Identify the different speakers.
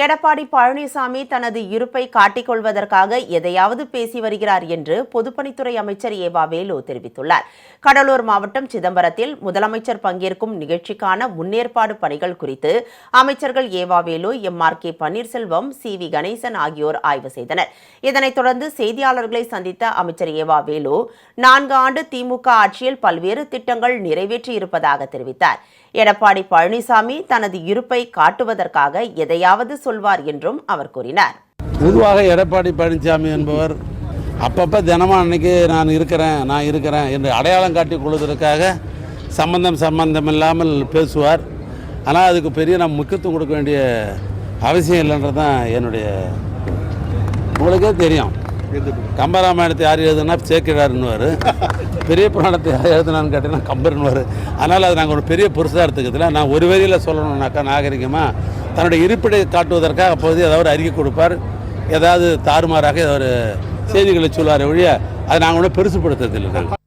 Speaker 1: எடப்பாடி பழனிசாமி தனது இருப்பை காட்டிக்கொள்வதற்காக எதையாவது பேசி வருகிறார் என்று பொதுப்பணித்துறை அமைச்சர் ஏவா வேலு தெரிவித்துள்ளார். கடலூர் மாவட்டம் சிதம்பரத்தில் முதலமைச்சர் பங்கேற்கும் நிகழ்ச்சிக்கான முன்னேற்பாடு பணிகள் குறித்து அமைச்சர்கள் E V Velu M R K Panneerselvam C V Ganesan ஆகியோர் ஆய்வு செய்தனர். இதனைத் தொடர்ந்து செய்தியாளர்களை சந்தித்த அமைச்சர் ஏவா வேலு நான்கு ஆண்டு திமுக ஆட்சியில் பல்வேறு திட்டங்கள் நிறைவேற்றியிருப்பதாக தெரிவித்தார். எடப்பாடி பழனிசாமி தனது இருப்பை காட்டுவதற்காக எதையாவது சொல்வார் என்றும் அவர் கூறினார்.
Speaker 2: பொதுவாக எடப்பாடி பழனிசாமி என்பவர் அப்பப்போ தினமும் அன்னைக்கு நான் இருக்கிறேன் நான் இருக்கிறேன் என்று அடையாளம் காட்டிக் கொள்வதற்காக சம்பந்தம் சம்பந்தம் இல்லாமல் பேசுவார். ஆனால் அதுக்கு பெரிய நம்ம முக்கியத்துவம் கொடுக்க வேண்டிய அவசியம் இல்லைன்றது தான் என்னுடைய உங்களுக்கே தெரியும். கம்பராமாயணத்தை யார் எழுதுனா சேக்கிழாருன்னுவார். பெரிய புராணத்தை யார் எழுதுனான்னு கேட்டீங்கன்னா கம்பர்னுவார் அதனால் அது நாங்கள் ஒரு பெரிய புருஷார்த்துக்கத்தில் நான் ஒரு வரியில் சொல்லணும்னாக்கா நாகரிகமாக தன்னுடைய இருப்பிடை காட்டுவதற்காக அப்போது ஏதாவது ஒரு அறிக்கை கொடுப்பார். ஏதாவது தாறுமாறாக ஏதாவது செய்திகளை சொல்லுவார் ஒழிய அதை நாங்கள் ஒன்றும் பெருசுப்படுத்துறதில்லை. நாங்கள்